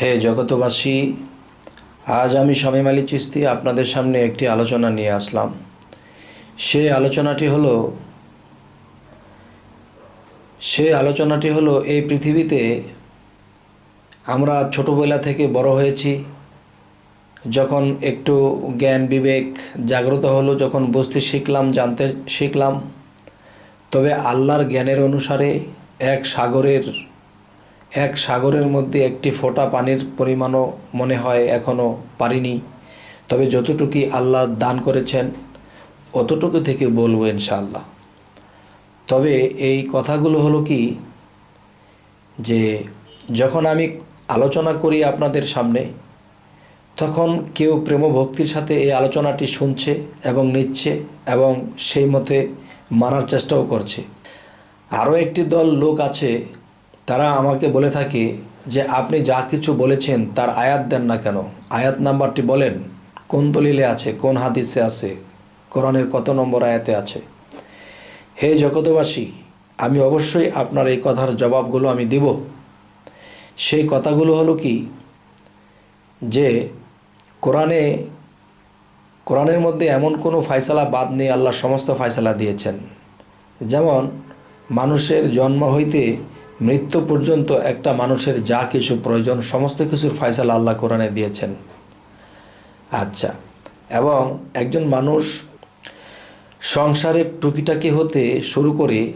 হে জগতবাসী আজ আমি শামীম আলী চিস্তি আপনাদের সামনে একটি আলোচনা নিয়ে আসলাম। সে আলোচনাটি হলো, সে আলোচনাটি হলো, এই পৃথিবীতে আমরা ছোটোবেলা থেকে বড় হয়েছি, যখন একটু জ্ঞান, বিবেক জাগ্রত হলো, যখন বুঝতে শিখলাম, জানতে শিখলাম। তবে আল্লাহর জ্ঞানের অনুসারে এক সাগরের এক সাগরের মধ্যে একটি ফোঁটা পানির পরিমাণও মনে হয় এখনও পারিনি। তবে যতটুকুই আল্লাহ দান করেছেন, অতটুকু থেকে বলব ইনশাআল্লাহ। তবে এই কথাগুলো হলো কি? যে যখন আমি আলোচনা করি আপনাদের সামনে, তখন কেউ প্রেম ভক্তির সাথে এই আলোচনাটি শুনছে এবং নিচ্ছে এবং সেই মতে মানার চেষ্টাও করছে। আরও একটি দল লোক আছে তারা আমাকে বলে থাকে যে, আপনি যা কিছু বলেছেন, তার আয়াত দেন না কেন? আয়াত নাম্বারটি বলেন, কোন দলিলে আছে, কোন হাদিসে আছে, কোরআনের কত নম্বর আয়াতে আছে? হে জগতবাসী আমি অবশ্যই আপনার এই কথার জবাবগুলো আমি দিব। সেই কথাগুলো হলো কি? যে, কোরআনে, কোরআনের মধ্যে এমন কোনো ফায়সালা বাদ নেই আল্লাহ সমস্ত ফায়সালা দিয়েছেন। যেমন, মানুষের জন্ম হইতে মৃত্যু পর্যন্ত একটা মানুষের যা কিছু প্রয়োজন, সমস্ত কিছুর ফায়সালা আল্লাহ কোরআনে দিয়েছেন। আচ্ছা এবং একজন মানুষ সংসারের টুকিটাকি হতে শুরু করে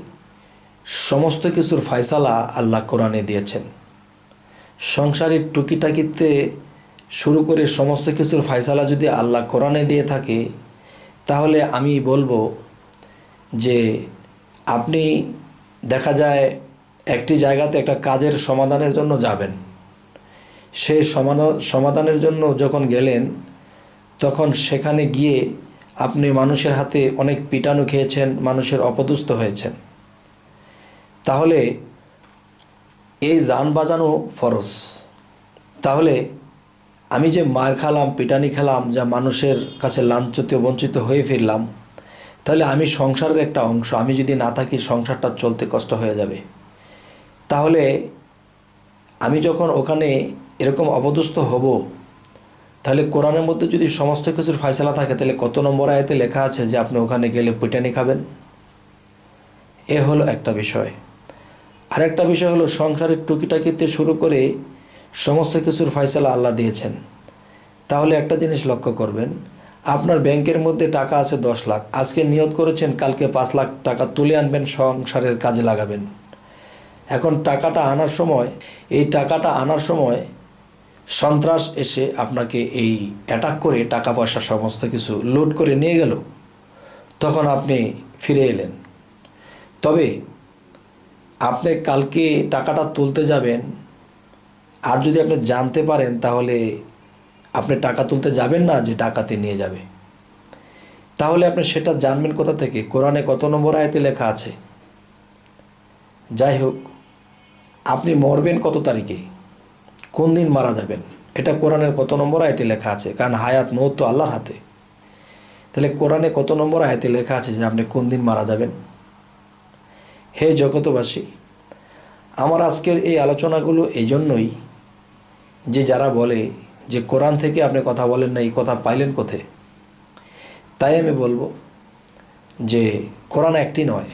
সমস্ত কিছুর ফায়সালা আল্লাহ কোরআনে দিয়েছেন। সংসারের টুকিটাকিতে শুরু করে সমস্ত কিছুর ফায়সালা যদি আল্লাহ কোরআনে দিয়ে থাকে, তাহলে আমি বলব যে আপনি দেখা যায় একটি জায়গাতে একটা কাজের সমাধানের জন্য যাবেন। সেই সমাধান সমাধানের জন্য যখন গেলেন, তখন সেখানে গিয়ে আপনি মানুষের হাতে অনেক পিটানো খেয়েছেন, মানুষের অপদুস্থ হয়েছেন। তাহলে এই যান বাজানো ফরজ। তাহলে আমি যে মার খালাম, পিটানি খেলাম, যা মানুষের কাছে লাঞ্ছিত, বঞ্চিত হয়ে ফিরলাম, তাহলে আমি সংসারের একটা অংশ। আমি যদি না থাকি, সংসারটা চলতে কষ্ট হয়ে যাবে। তাহলে আমি যখন ওখানে এরকম অপদস্থ হব, তাহলে কোরআনের মধ্যে যদি সমস্ত কিছুর ফায়সলা থাকে, তাহলে কত নম্বর আয়তে লেখা আছে যে আপনি ওখানে গেলে পিটানি খাবেন? এ হলো একটা বিষয়। আরেকটা বিষয় হলো, সংসারের টুকিটাকিতে শুরু করে সমস্ত কিছুর ফয়সালা আল্লাহ দিয়েছেন। তাহলে একটা জিনিস লক্ষ্য করবেন, আপনার ব্যাংকের মধ্যে টাকা আছে দশ লাখ, আজকে নিয়ত করেছেন, কালকে পাঁচ লাখ টাকা তুলে আনবেন, সংসারের কাজে লাগাবেন। এখন টাকাটা আনার সময়, এই টাকাটা আনার সময় সন্ত্রাস এসে আপনাকে এই অ্যাটাক করে টাকা পয়সা সমস্ত কিছু লোড করে নিয়ে গেল। তখন আপনি ফিরে এলেন। তবে আপনি কালকে টাকাটা তুলতে যাবেন। আর যদি আপনি জানতে পারেন, তাহলে আপনি টাকা তুলতে যাবেন না যে টাকাতে নিয়ে যাবে। তাহলে আপনি সেটা জানবেন কোথা থেকে? কোরআনে কত নম্বর আয়তে লেখা আছে? যাই হোক আপনি মরবেন কত তারিখে? কোন দিন মারা যাবেন? এটা কোরআনের কত নম্বর আয়তে লেখা আছে, কারণ হায়াত মৌত তো আল্লাহর হাতে। তাহলে কোরআনে কত নম্বর আয়তে লেখা আছে যে আপনি কোন দিন মারা যাবেন? হে জগতবাসী আমার আজকের এই আলোচনাগুলো এই জন্যই যে যারা বলে যে কোরআন থেকে আপনি কথা বলেন না এই কথা পাইলেন কোথে তাই আমি বলব যে কোরআন একটি নয়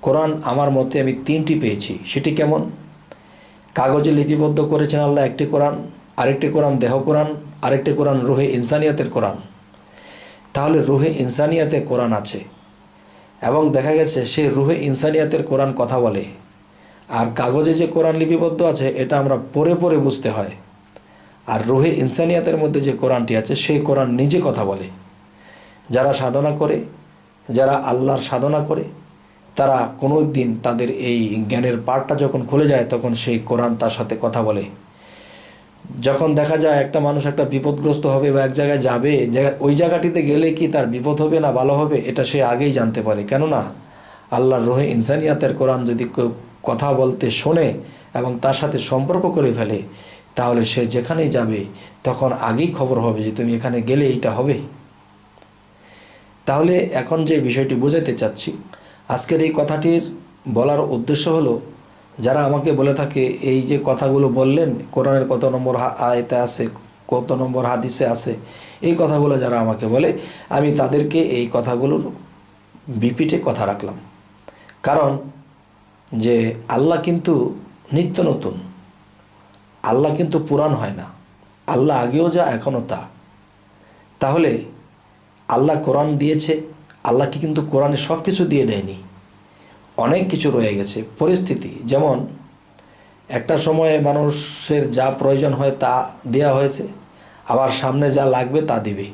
কোরআন আমার মতে আমি তিনটি পেয়েছি। সেটি কেমন? কাগজে লিপিবদ্ধ করেছেন আল্লাহ একটি কোরআন, আরেকটি কোরআন দেহ কোরআন, আরেকটি কোরআন রুহে ইনসানিয়াতের কোরআন। তাহলে রুহে ইনসানিয়াতে কোরআন আছে। এবং দেখা গেছে সে রুহে ইনসানিয়াতের কোরআন কথা বলে। আর কাগজে যে কোরআন লিপিবদ্ধ আছে, এটা আমরা পড়ে পড়ে বুঝতে হয়। আর রুহে ইনসানিয়াতের মধ্যে যে কোরআনটি আছে, সেই কোরআন নিজে কথা বলে। যারা সাধনা করে, যারা আল্লাহর সাধনা করে তারা কোনো দিন তাদের এই জ্ঞানের পার্টটা যখন খুলে যায়, তখন সেই কোরআন তার সাথে কথা বলে। যখন দেখা যায় একটা মানুষ একটা বিপদগ্রস্ত হবে বা এক জায়গায় যাবে ওই জায়গাটিতে গেলে কি তার বিপদ হবে না ভালো হবে? এটা সে আগেই জানতে পারে। কেননা আল্লাহর রোহে ইনসানিয়াতের কোরআন যদি কথা বলতে শোনে এবং তার সাথে সম্পর্ক করে ফেলে, তাহলে সে যেখানেই যাবে, তখন আগেই খবর হবে যে তুমি এখানে গেলে এইটা হবে। তাহলে এখন যে বিষয়টি বোঝাতে চাচ্ছি আজকের এই কথাটির বলার উদ্দেশ্য হলো, যারা আমাকে বলে থাকে, এই যে কথাগুলো বললেন, কোরআনের কত নম্বর আয়তে আছে, কত নম্বর হাদিসে আছে, এই কথাগুলো যারা আমাকে বলে, আমি তাদেরকে এই কথাগুলোর বিপিটে কথা রাখলাম। কারণ যে আল্লাহ কিন্তু নিত্য নতুন। আল্লাহ কিন্তু পুরাণ হয় না। আল্লাহ আগেও যা, এখনও তা। তাহলে আল্লাহ কোরআন দিয়েছে আল্লাহকে কিন্তু কোরআনে সব কিছু দিয়ে দেয়নি। অনেক কিছু রয়ে গেছে। পরিস্থিতি যেমন, একটা সময়ে মানুষের যা প্রয়োজন হয় তা দেয়া হয়েছে, আবার সামনে যা লাগবে তা দিবে।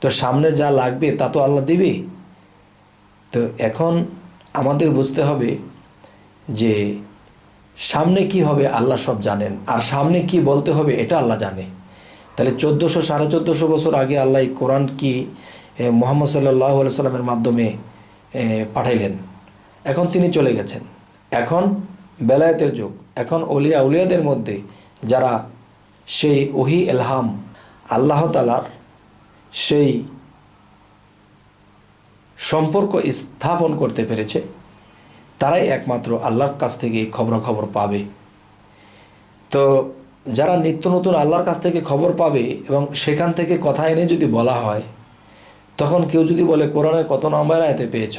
তো সামনে যা লাগবে তা তো আল্লাহ দিবে। তো এখন আমাদের বুঝতে হবে যে সামনে কি হবে আল্লাহ সব জানেন, আর সামনে কি বলতে হবে এটা আল্লাহ জানে। তাহলে চোদ্দোশো সাড়ে চোদ্দোশো বছর আগে আল্লাহ কোরআন কি মোহাম্মদ সাল্লাহ সাল্লামের মাধ্যমে পাঠাইলেন। এখন তিনি চলে গেছেন। এখন বেলায়েতের যুগ। এখন অলিয়া, উলিয়াদের মধ্যে যারা সেই ওহি এলহাম, আল্লাহ তালার সেই সম্পর্ক স্থাপন করতে পেরেছে, তারাই একমাত্র আল্লাহর কাছ থেকে এই খবরাখবর পাবে। তো যারা নিত্য নতুন আল্লাহর কাছ থেকে খবর পাবে এবং সেখান থেকে কথা এনে যদি বলা হয় তখন কেউ যদি বলে, কোরআনের কত নম্বর আয়তে পেয়েছ?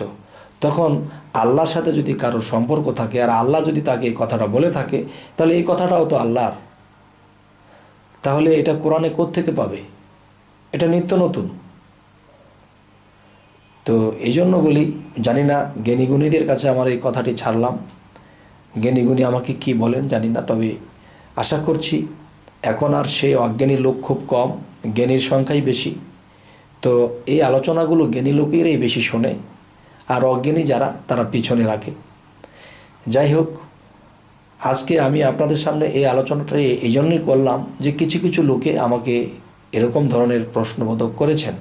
তখন আল্লাহর সাথে যদি কারোর সম্পর্ক থাকে আর আল্লাহ যদি তাকে এই কথাটা বলে থাকে, তাহলে এই কথাটাও তো আল্লাহর। তাহলে এটা কোরআনে থেকে পাবে? এটা নিত্য নতুন। তো এই জন্য বলি, জানি না, জ্ঞানীগুণীদের কাছে আমার এই কথাটি ছাড়লাম। জ্ঞানীগুণী আমাকে কি বলেন জানি না, তবে আশা করছি এখন আর সেই অজ্ঞানী লোক খুব কম, জ্ঞানীর সংখ্যাই বেশি। তো এই আলোচনাগুলো জ্ঞানী লোকেরাই বেশি শোনে আর অজ্ঞানী যারা, তারা পিছনে রাখে। যাই হোক, আজকে আমি আপনাদের সামনে এই আলোচনাটা এই জন্যই করলাম যে কিছু কিছু লোকে আমাকে এরকম ধরনের প্রশ্নবোধক করেছেন।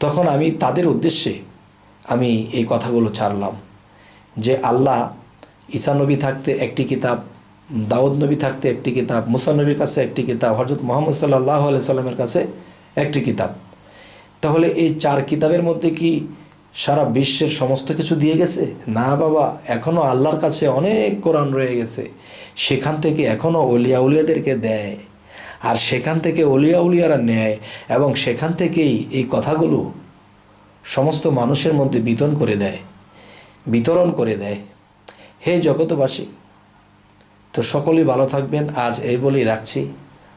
তখন আমি তাদের উদ্দেশ্যে আমি এই কথাগুলো ছাড়লাম যে আল্লাহ ঈসা নবী থাকতে একটি কিতাব, দাউদ নবী থাকতে একটি কিতাব, মুসা নবীর কাছে একটি কিতাব হজরত মোহাম্মদ সাল্লাহ সাল্লামের কাছে একটি কিতাব। তাহলে এই চার কিতাবের মধ্যে কি সারা বিশ্বের সমস্ত কিছু দিয়ে গেছে? না বাবা এখনও আল্লাহর কাছে অনেক কোরআন রয়ে গেছে। সেখান থেকে এখনও অলিয়া উলিয়াদেরকে দেয়। আর সেখান থেকে অলিয়া উলিয়ারা নেয় এবং সেখান থেকেই এই কথাগুলো সমস্ত মানুষের মধ্যে বিতরণ করে দেয়। বিতরণ করে দেয়। হে জগতবাসী তো সকলেই ভালো থাকবেন। আজ এই বলেই রাখছি।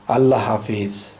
আল্লাহ হাফিজ।